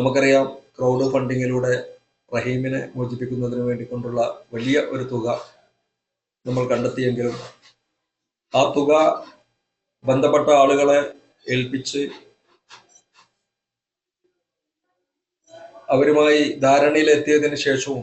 നമുക്കറിയാം ക്രൗഡ് ഫണ്ടിങ്ങിലൂടെ റഹീമിനെ മോചിപ്പിക്കുന്നതിന് വേണ്ടി കൊണ്ടുള്ള വലിയ ഒരു തുക നമ്മൾ കണ്ടെത്തിയെങ്കിലും ആ തുക ബന്ധപ്പെട്ട ആളുകളെ ഏൽപ്പിച്ച് അവരുമായി ധാരണയിലെത്തിയതിനു ശേഷവും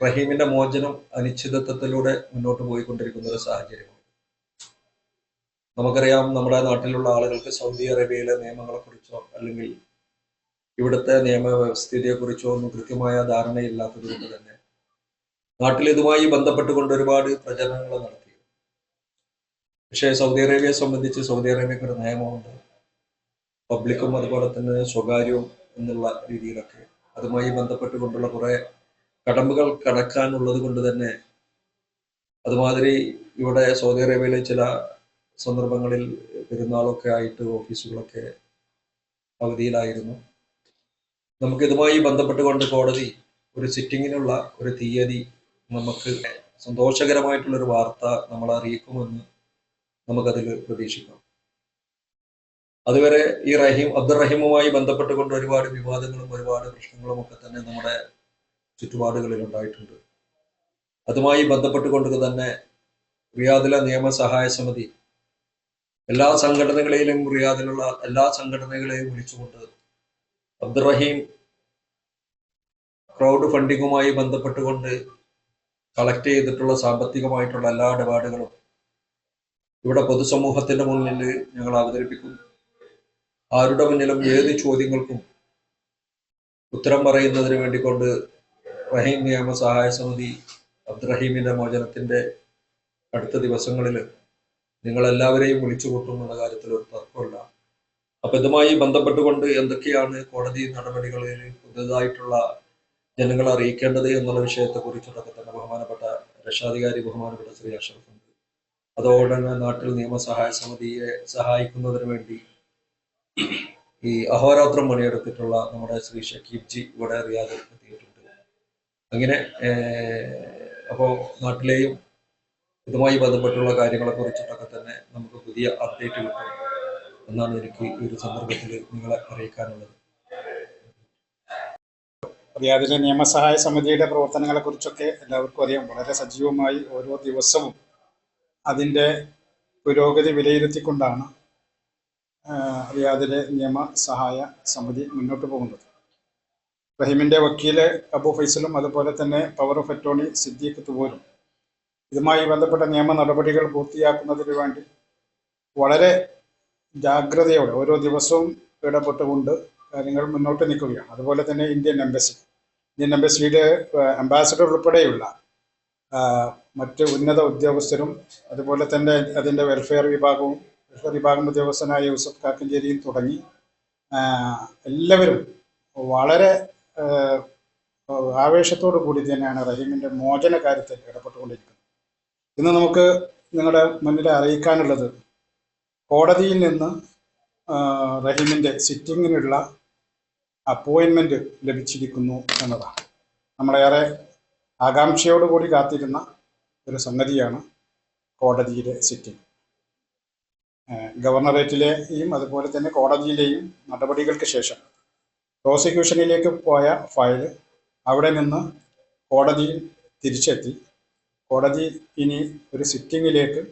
റഹീമിന്റെ മോചനം അനിശ്ചിതത്വത്തിലൂടെ മുന്നോട്ട് പോയിക്കൊണ്ടിരിക്കുന്ന ഒരു സാഹചര്യമാണ്. നമുക്കറിയാം നമ്മുടെ നാട്ടിലുള്ള ആളുകൾക്ക് സൗദി അറേബ്യയിലെ നിയമങ്ങളെ കുറിച്ചോ അല്ലെങ്കിൽ ഇവിടുത്തെ നിയമവ്യവസ്ഥിതിയെ കുറിച്ചോ ഒന്നും കൃത്യമായ ധാരണയില്ലാത്തത് കൊണ്ട് തന്നെ നാട്ടിൽ ഇതുമായി ബന്ധപ്പെട്ടുകൊണ്ട് ഒരുപാട് പ്രചരണങ്ങൾ നടത്തി. പക്ഷേ സൗദി അറേബ്യയെ സംബന്ധിച്ച് സൗദി അറേബ്യക്ക് ഒരു നിയമമുണ്ട്. പബ്ലിക്കും അതുപോലെ തന്നെ സ്വകാര്യവും എന്നുള്ള രീതിയിലൊക്കെ അതുമായി ബന്ധപ്പെട്ടുകൊണ്ടുള്ള കുറെ കടമ്പകൾ കടക്കാനുള്ളത് കൊണ്ട് തന്നെ അതുമാതിരി ഇവിടെ സൗദി അറേബ്യയിലെ ചില സന്ദർഭങ്ങളിൽ പെരുന്നാളൊക്കെ ആയിട്ട് ഓഫീസുകളൊക്കെ അവധിയിലായിരുന്നു. നമുക്ക് ഇതുമായി ബന്ധപ്പെട്ടുകൊണ്ട് കോടതി ഒരു സിറ്റിങ്ങിനുള്ള ഒരു തീയതി നമുക്ക് സന്തോഷകരമായിട്ടുള്ളൊരു വാർത്ത നമ്മൾ അറിയിക്കുമെന്ന് നമുക്കതിൽ പ്രതീക്ഷിക്കാം. അതുവരെ ഈ റഹീം അബ്ദുറഹീമുമായി ബന്ധപ്പെട്ടുകൊണ്ട് ഒരുപാട് വിവാദങ്ങളും ഒരുപാട് പ്രശ്നങ്ങളും ഒക്കെ തന്നെ നമ്മുടെ ചുറ്റുപാടുകളിൽ ഉണ്ടായിട്ടുണ്ട്. അതുമായി ബന്ധപ്പെട്ടുകൊണ്ട് തന്നെ റിയാദിലെ നിയമസഹായ സമിതി എല്ലാ സംഘടനകളെയും റിയാദിലുള്ള എല്ലാ സംഘടനകളെയും വിളിച്ചുകൊണ്ട് അബ്ദുറഹീം ക്രൗഡ് ഫണ്ടിങ്ങുമായി ബന്ധപ്പെട്ടുകൊണ്ട് കളക്ട് ചെയ്തിട്ടുള്ള സാമ്പത്തികമായിട്ടുള്ള എല്ലാ ഇടപാടുകളും ഇവിടെ പൊതുസമൂഹത്തിന്റെ മുന്നിൽ ഞങ്ങൾ അവതരിപ്പിക്കുന്നു. ആരുടെ മുന്നിലും ഏത് ചോദ്യങ്ങൾക്കും ഉത്തരം പറയുന്നതിന് വേണ്ടിക്കൊണ്ട് റഹീം നിയമ സഹായ സമിതി അബ്ദുറഹീമിന്റെ മോചനത്തിന്റെ അടുത്ത ദിവസങ്ങളിൽ നിങ്ങളെല്ലാവരെയും വിളിച്ചു കൂട്ടും കാര്യത്തിൽ ഒരു തർക്കമില്ല അപ്പൊ ഇതുമായി ബന്ധപ്പെട്ടുകൊണ്ട് എന്തൊക്കെയാണ് കോടതി നടപടികളിൽ പുതുതായിട്ടുള്ള ജനങ്ങളെ അറിയിക്കേണ്ടത് എന്നുള്ള വിഷയത്തെ കുറിച്ചിട്ടൊക്കെ തന്നെ ബഹുമാനപ്പെട്ട രക്ഷാധികാരി ബഹുമാനപ്പെട്ട ശ്രീ അഷറഫ് ഉണ്ട്. അതോടെ തന്നെ നാട്ടിൽ നിയമസഹായ സമിതിയെ സഹായിക്കുന്നതിന് വേണ്ടി ഈ അഹോരാത്രം പണിയെടുത്തിട്ടുള്ള നമ്മുടെ ശ്രീ ഷക്കീബ് ജി ഇവിടെ റിയാദിൽ എത്തിയിട്ടുണ്ട്. അങ്ങനെ അപ്പോൾ നാട്ടിലെയും ഇതുമായി ബന്ധപ്പെട്ടുള്ള കാര്യങ്ങളെ കുറിച്ചിട്ടൊക്കെ തന്നെ നമുക്ക് പുതിയ അപ്ഡേറ്റ് കിട്ടും. എന്നാണ് എനിക്ക് ഈ ഒരു സന്ദർഭത്തിൽ നിങ്ങളെ അറിയിക്കാനുള്ളത്. റിയാദിലെ നിയമസഹായ സമിതിയുടെ പ്രവർത്തനങ്ങളെ കുറിച്ചൊക്കെ എല്ലാവർക്കും അറിയാം. വളരെ സജീവമായി ഓരോ ദിവസവും അതിന്റെ പുരോഗതി വിലയിരുത്തിക്കൊണ്ടാണ് റിയാദിലെ നിയമസഹായ സമിതി മുന്നോട്ട് പോകുന്നത്. റഹീമിന്റെ വക്കീൽ അബു ഫൈസലും അതുപോലെ തന്നെ പവർ ഓഫ് അറ്റോർണി സിദ്ദീഖ് തുവൂരും ഇതുമായി ബന്ധപ്പെട്ട നിയമ നടപടികൾ പൂർത്തിയാക്കുന്നതിന് വേണ്ടി വളരെ ജാഗ്രതയോടെ ഓരോ ദിവസവും ഇടപെട്ടുകൊണ്ട് കാര്യങ്ങൾ മുന്നോട്ട് നിൽക്കുകയാണ് അതുപോലെ തന്നെ ഇന്ത്യൻ എംബസി. ഇന്ത്യൻ എംബസിയുടെ അംബാസഡർ ഉൾപ്പെടെയുള്ള മറ്റ് ഉന്നത ഉദ്യോഗസ്ഥരും അതുപോലെ തന്നെ അതിന്റെ വെൽഫെയർ വിഭാഗവും വെൽഫെയർ വിഭാഗം ഉദ്യോഗസ്ഥനായ യൂസഫ് കാക്കഞ്ചേരിയും തുടങ്ങി എല്ലാവരും വളരെ ആവേശത്തോടു കൂടി തന്നെയാണ് റഹീമിന്റെ മോചന കാര്യത്തിൽ ഇടപെട്ടുകൊണ്ടിരിക്കുന്നത്. ഇന്ന് നമുക്ക് നിങ്ങളുടെ മുന്നിൽ അറിയിക്കാനുള്ളത് കോടതിയിൽ നിന്ന് റഹീമിന്റെ സിറ്റിങ്ങിനുള്ള അപ്പോയിൻമെന്റ് ലഭിച്ചിരിക്കുന്നു എന്നതാണ്. നമ്മളേറെ ആകാംക്ഷയോടുകൂടി കാത്തിരുന്ന ഒരു സംഗതിയാണ് കോടതിയിലെ സിറ്റിംഗ് ഗവർണറേറ്റിലെയും അതുപോലെ തന്നെ കോടതിയിലെയും നടപടികൾക്ക് ശേഷം പ്രോസിക്യൂഷനിലേക്ക് പോയ ഫയൽ അവിടെ നിന്ന് കോടതിയിൽ തിരിച്ചെത്തി. കോടതി ഇനി ഒരു സിറ്റിങ്ങിലേക്ക്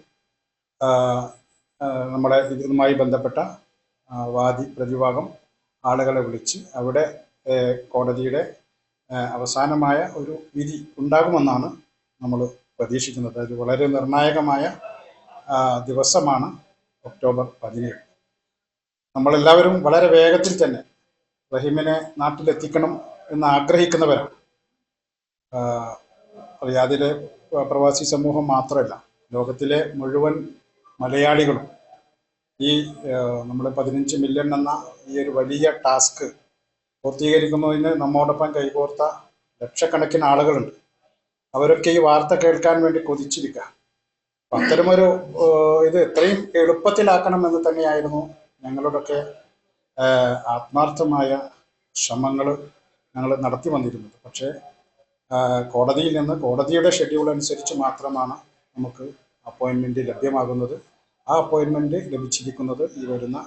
നമ്മുടെ ഇതുമായി ബന്ധപ്പെട്ട വാദി പ്രതിഭാഗം ആളുകളെ വിളിച്ച് അവിടെ കോടതിയുടെ അവസാനമായ ഒരു വിധി ഉണ്ടാകുമെന്നാണ് നമ്മൾ പ്രതീക്ഷിക്കുന്നത്. അത് വളരെ നിർണായകമായ ദിവസമാണ് ഒക്ടോബർ പതിനേഴ്. നമ്മളെല്ലാവരും വളരെ വേഗത്തിൽ തന്നെ റഹീമിനെ നാട്ടിലെത്തിക്കണം എന്ന് ആഗ്രഹിക്കുന്നവരാണ്. റിയാദിലെ പ്രവാസി സമൂഹം മാത്രമല്ല ലോകത്തിലെ മുഴുവൻ മലയാളികളും ഈ നമ്മൾ പതിനഞ്ച് മില്യൺ എന്ന ഈ ഒരു വലിയ ടാസ്ക് പൂർത്തീകരിക്കുന്നതിന് നമ്മോടൊപ്പം കൈകോർത്ത ലക്ഷക്കണക്കിന് ആളുകളുണ്ട്. അവരൊക്കെ ഈ വാർത്ത കേൾക്കാൻ വേണ്ടി കൊതിച്ചിരിക്കുക അപ്പം അത്തരമൊരു ഇത് എത്രയും എളുപ്പത്തിലാക്കണമെന്ന് തന്നെയായിരുന്നു ഞങ്ങളുടെയൊക്കെ ആത്മാർത്ഥമായ ശ്രമങ്ങൾ ഞങ്ങൾ നടത്തി വന്നിരുന്നത്. പക്ഷേ കോടതിയിൽ നിന്ന് കോടതിയുടെ ഷെഡ്യൂൾ അനുസരിച്ച് മാത്രമാണ് നമുക്ക് അപ്പോയിൻമെന്റ് ലഭ്യമാകുന്നത്. ആ അപ്പോയിൻമെന്റ് ലഭിച്ചിരിക്കുന്നത് ഈ വരുന്ന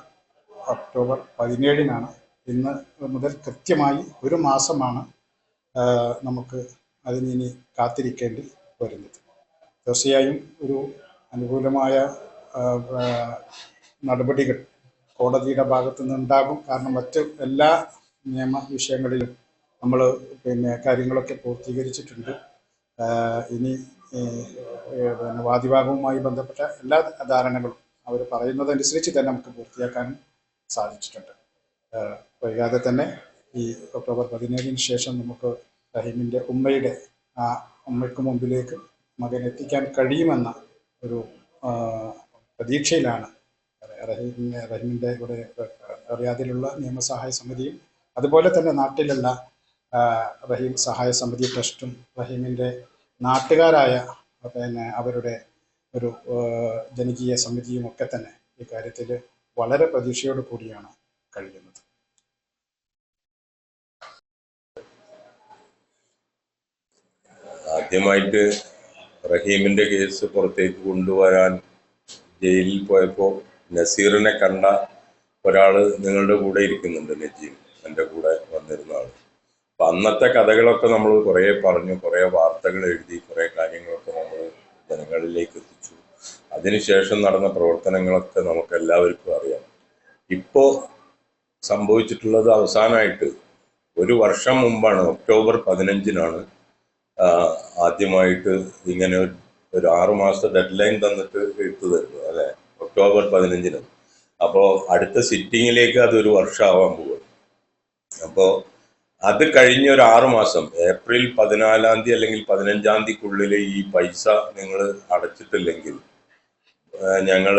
ഒക്ടോബർ പതിനേഴിനാണ്. ഇന്ന് മുതൽ കൃത്യമായി ഒരു മാസമാണ് നമുക്ക് അതിനിനി കാത്തിരിക്കേണ്ടി വരുന്നത്. തീർച്ചയായും ഒരു അനുകൂലമായ നടപടികൾ കോടതിയുടെ ഭാഗത്തു നിന്നുണ്ടാകും കാരണം മറ്റ് എല്ലാ നിയമ വിഷയങ്ങളിലും നമ്മൾ പിന്നെ കാര്യങ്ങളൊക്കെ പൂർത്തീകരിച്ചിട്ടുണ്ട്. ഇനി പിന്നെ വാദിഭാഗവുമായി ബന്ധപ്പെട്ട എല്ലാ ധാരണകളും അവർ പറയുന്നതനുസരിച്ച് തന്നെ നമുക്ക് പൂർത്തിയാക്കാനും സാധിച്ചിട്ടുണ്ട്. വൈകാതെ തന്നെ ഈ ഒക്ടോബർ പതിനേഴിന് ശേഷം നമുക്ക് റഹീമിന്റെ ഉമ്മയുടെ ആ ഉമ്മയ്ക്ക് മുമ്പിലേക്ക് മകൻ എത്തിക്കാൻ കഴിയുമെന്ന ഒരു പ്രതീക്ഷയിലാണ് റഹീമിനെ റഹീമിന്റെ ഇവിടെ റിയാദിലുള്ള നിയമസഹായ സമിതിയും അതുപോലെ തന്നെ നാട്ടിലുള്ള റഹീം സഹായ സമിതി ട്രസ്റ്റും റഹീമിന്റെ നാട്ടുകാരായ പിന്നെ അവരുടെ ഒരു ജനകീയ സമിതിയും ഒക്കെ തന്നെ ഈ കാര്യത്തിൽ വളരെ പ്രതീക്ഷയോട് കൂടിയാണ് കഴിയുന്നത്. ആദ്യമായിട്ട് റഹീമിന്റെ കേസ് പുറത്തേക്ക് കൊണ്ടുവരാൻ ജയിലിൽ പോയപ്പോൾ നസീറിനെ കണ്ട ഒരാൾ നിങ്ങളുടെ കൂടെ ഇരിക്കുന്നുണ്ട് നജീം എന്റെ കൂടെ. അന്നത്തെ കഥകളൊക്കെ നമ്മൾ കുറേ പറഞ്ഞു കുറേ വാർത്തകൾ എഴുതി കുറേ കാര്യങ്ങളൊക്കെ നമ്മൾ ജനങ്ങളിലേക്ക് എത്തിച്ചു. അതിനുശേഷം നടന്ന പ്രവർത്തനങ്ങളൊക്കെ നമുക്ക് എല്ലാവർക്കും അറിയാം. ഇപ്പോ സംഭവിച്ചിട്ടുള്ളത് അവസാനമായിട്ട് ഒരു വർഷം മുമ്പാണ് ഒക്ടോബർ പതിനഞ്ചിനാണ് ആദ്യമായിട്ട് ഇങ്ങനെ ഒരു ഒരു ആറു മാസത്തെ ഡെഡ് ലൈൻ തന്നിട്ട് എടുത്തു തരുന്നത് അല്ലെ? ഒക്ടോബർ പതിനഞ്ചിന്. അപ്പോൾ അടുത്ത സിറ്റിങ്ങിലേക്ക് അത് ഒരു വർഷമാവാൻ പോകും അപ്പോൾ അത് കഴിഞ്ഞ ഒരു ആറു മാസം ഏപ്രിൽ പതിനാലാം തീയതി അല്ലെങ്കിൽ പതിനഞ്ചാം തീയതിക്കുള്ളിൽ ഈ പൈസ നിങ്ങൾ അടച്ചിട്ടില്ലെങ്കിൽ ഞങ്ങൾ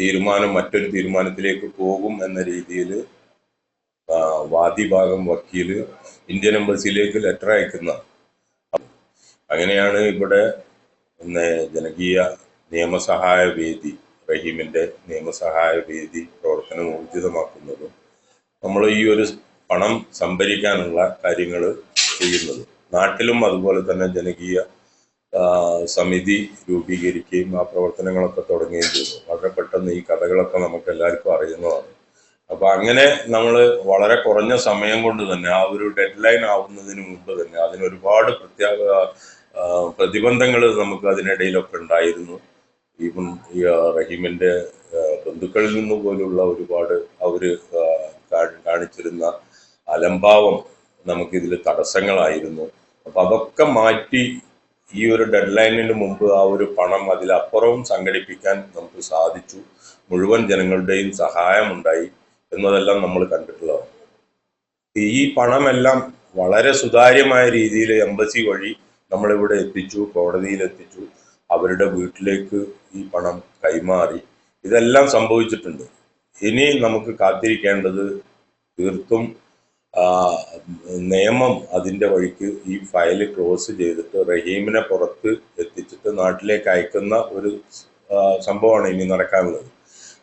തീരുമാനം മറ്റൊരു തീരുമാനത്തിലേക്ക് പോകും എന്ന രീതിയിൽ വാദിഭാഗം വക്കീൽ ഇന്ത്യൻ എംബസിയിലേക്ക് ലെറ്റർ അയക്കുന്ന. അങ്ങനെയാണ് ഇവിടെ ജനകീയ നിയമസഹായ വേദി റഹീമിന്റെ നിയമസഹായ വേദി പ്രവർത്തനം ഊർജിതമാക്കുന്നതും. നമ്മൾ ഈ ഒരു പണം സംഭരിക്കാനുള്ള കാര്യങ്ങൾ ചെയ്യുന്നത്. നാട്ടിലും അതുപോലെ തന്നെ ജനകീയ സമിതി രൂപീകരിക്കുകയും ആ പ്രവർത്തനങ്ങളൊക്കെ തുടങ്ങുകയും ചെയ്തു. വളരെ പെട്ടെന്ന് ഈ കഥകളൊക്കെ നമുക്ക് എല്ലാവർക്കും അറിയുന്നതാണ്. അപ്പൊ അങ്ങനെ നമ്മൾ വളരെ കുറഞ്ഞ സമയം കൊണ്ട് തന്നെ ആ ഒരു ഡെഡ് ലൈൻ ആവുന്നതിന് മുമ്പ് തന്നെ അതിന് ഒരുപാട് പ്രത്യേക പ്രതിബന്ധങ്ങൾ നമുക്ക് അതിനിടയിലൊക്കെ ഉണ്ടായിരുന്നു. ഈവൻ ഈ റഹീമിന്റെ ബന്ധുക്കളിൽ നിന്ന് പോലുള്ള ഒരുപാട് അവർ കാണിച്ചിരുന്ന അലംഭാവം നമുക്കിതിൽ തടസ്സങ്ങളായിരുന്നു. അപ്പൊ അതൊക്കെ മാറ്റി ഈ ഒരു ഡെഡ് ലൈനിന് മുമ്പ് ആ ഒരു പണം അതിലപ്പുറവും സംഘടിപ്പിക്കാൻ നമുക്ക് സാധിച്ചു. മുഴുവൻ ജനങ്ങളുടെയും സഹായം ഉണ്ടായി എന്നതെല്ലാം നമ്മൾ കണ്ടിട്ടുള്ളതാണ്. ഈ പണമെല്ലാം വളരെ സുതാര്യമായ രീതിയിൽ എംബസി വഴി നമ്മളിവിടെ എത്തിച്ചു കോടതിയിൽ എത്തിച്ചു അവരുടെ വീട്ടിലേക്ക് ഈ പണം കൈമാറി. ഇതെല്ലാം സംഭവിച്ചിട്ടുണ്ട്. ഇനി നമുക്ക് കാത്തിരിക്കേണ്ടത് തീർത്തും നിയമം അതിന്റെ വഴിക്ക് ഈ ഫയൽ ക്ലോസ് ചെയ്തിട്ട് റഹീമിനെ പുറത്ത് എത്തിച്ചിട്ട് നാട്ടിലേക്ക് അയക്കുന്ന ഒരു സംഭവമാണ് ഇനി നടക്കാനുള്ളത്.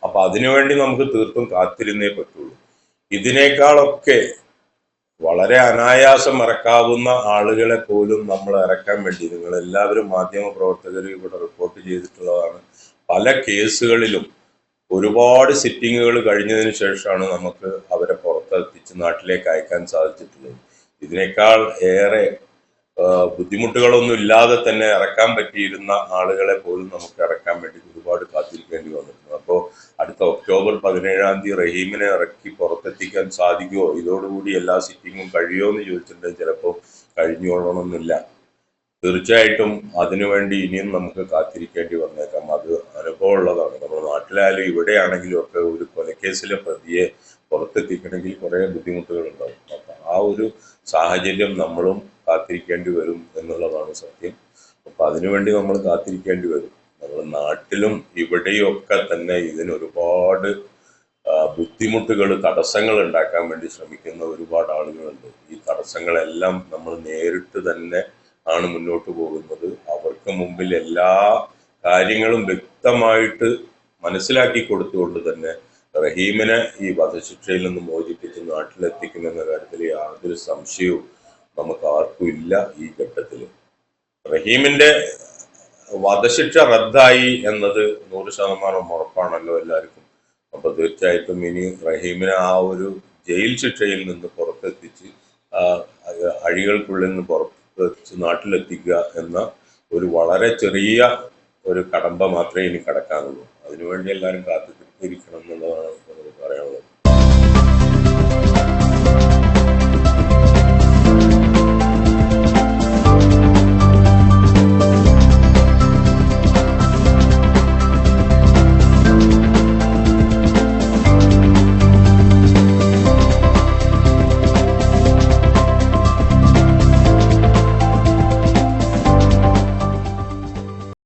അപ്പൊ അതിനുവേണ്ടി നമുക്ക് തീർത്തും കാത്തിരുന്നേ പറ്റുള്ളൂ. ഇതിനേക്കാളൊക്കെ വളരെ അനായാസം ഇറക്കാവുന്ന ആളുകളെ പോലും നമ്മൾ ഇറക്കാൻ വേണ്ടി നിങ്ങൾ എല്ലാവരും മാധ്യമ പ്രവർത്തകരും ഇവിടെ റിപ്പോർട്ട് ചെയ്തിട്ടുള്ളതാണ്. പല കേസുകളിലും ഒരുപാട് സിറ്റിങ്ങുകൾ കഴിഞ്ഞതിന് ശേഷമാണ് നമുക്ക് അവരെ പുറത്തെത്തിച്ച് നാട്ടിലേക്ക് അയക്കാൻ സാധിച്ചിട്ടുള്ളത് ഇതിനേക്കാൾ ഏറെ ബുദ്ധിമുട്ടുകളൊന്നും ഇല്ലാതെ തന്നെ ഇറക്കാൻ പറ്റിയിരുന്ന ആളുകളെ പോലും നമുക്ക് ഇറക്കാൻ വേണ്ടി ഒരുപാട് കാത്തിരിക്കേണ്ടി വന്നിട്ടുണ്ട് അപ്പോൾ അടുത്ത ഒക്ടോബർ പതിനേഴാം തീയതി റഹീമിനെ ഇറക്കി പുറത്തെത്തിക്കാൻ സാധിക്കുമോ ഇതോടുകൂടി എല്ലാ സിറ്റിങ്ങും കഴിയുമോ എന്ന് ചോദിച്ചിട്ടുണ്ടെങ്കിൽ ചിലപ്പോൾ കഴിഞ്ഞോളണമെന്നില്ല തീർച്ചയായിട്ടും അതിനുവേണ്ടി ഇനിയും നമുക്ക് കാത്തിരിക്കേണ്ടി വന്നേക്കാം. അത് അനുഭവമുള്ളതാണ്. നമ്മുടെ നാട്ടിലായാലും ഇവിടെയാണെങ്കിലും ഒക്കെ ഒരു കൊലക്കേസിലെ പ്രതിയെ പുറത്തെത്തിക്കണമെങ്കിൽ കുറേ ബുദ്ധിമുട്ടുകൾ ഉണ്ടാവും അപ്പം ആ ഒരു സാഹചര്യം നമ്മളും കാത്തിരിക്കേണ്ടി വരും എന്നുള്ളതാണ് സത്യം. അപ്പം അതിനുവേണ്ടി നമ്മൾ കാത്തിരിക്കേണ്ടി വരും. നമ്മൾ നാട്ടിലും ഇവിടെയൊക്കെ തന്നെ ഇതിന് ഒരുപാട് ബുദ്ധിമുട്ടുകൾ തടസ്സങ്ങൾ ഉണ്ടാക്കാൻ വേണ്ടി ശ്രമിക്കുന്ന ഒരുപാട് ആളുകളുണ്ട്. ഈ തടസ്സങ്ങളെല്ലാം നമ്മൾ നേരിട്ട് തന്നെ ആണ് മുന്നോട്ട് പോകുന്നത്. അവർക്ക് മുമ്പിൽ എല്ലാ കാര്യങ്ങളും വ്യക്തമായിട്ട് മനസ്സിലാക്കി കൊടുത്തുകൊണ്ട് തന്നെ റഹീമിനെ ഈ വധശിക്ഷയിൽ നിന്ന് മോചിപ്പിച്ച് നാട്ടിലെത്തിക്കുമെന്ന കാര്യത്തിൽ യാതൊരു സംശയവും നമുക്ക് ആർക്കും ഇല്ല ഈ ഘട്ടത്തിൽ. റഹീമിന്റെ വധശിക്ഷ റദ്ദായി എന്നത് നൂറ് ശതമാനം ഉറപ്പാണല്ലോ എല്ലാവർക്കും. അപ്പൊ തീർച്ചയായിട്ടും ഇനി റഹീമിനെ ആ ഒരു ജയിൽ ശിക്ഷയിൽ നിന്ന് പുറത്തെത്തിച്ച് അഴികൾക്കുള്ളിൽ നിന്ന് പുറത്തെത്തിച്ച് നാട്ടിലെത്തിക്കുക എന്ന ഒരു വളരെ ചെറിയ ഒരു കടമ്പ മാത്രമേ ഇനി കടക്കാനുള്ളൂ. അതിനുവേണ്ടി എല്ലാവരും ഇരിക്കണം എന്നുള്ളതാണ് നമുക്ക് പറയാനുള്ളത്.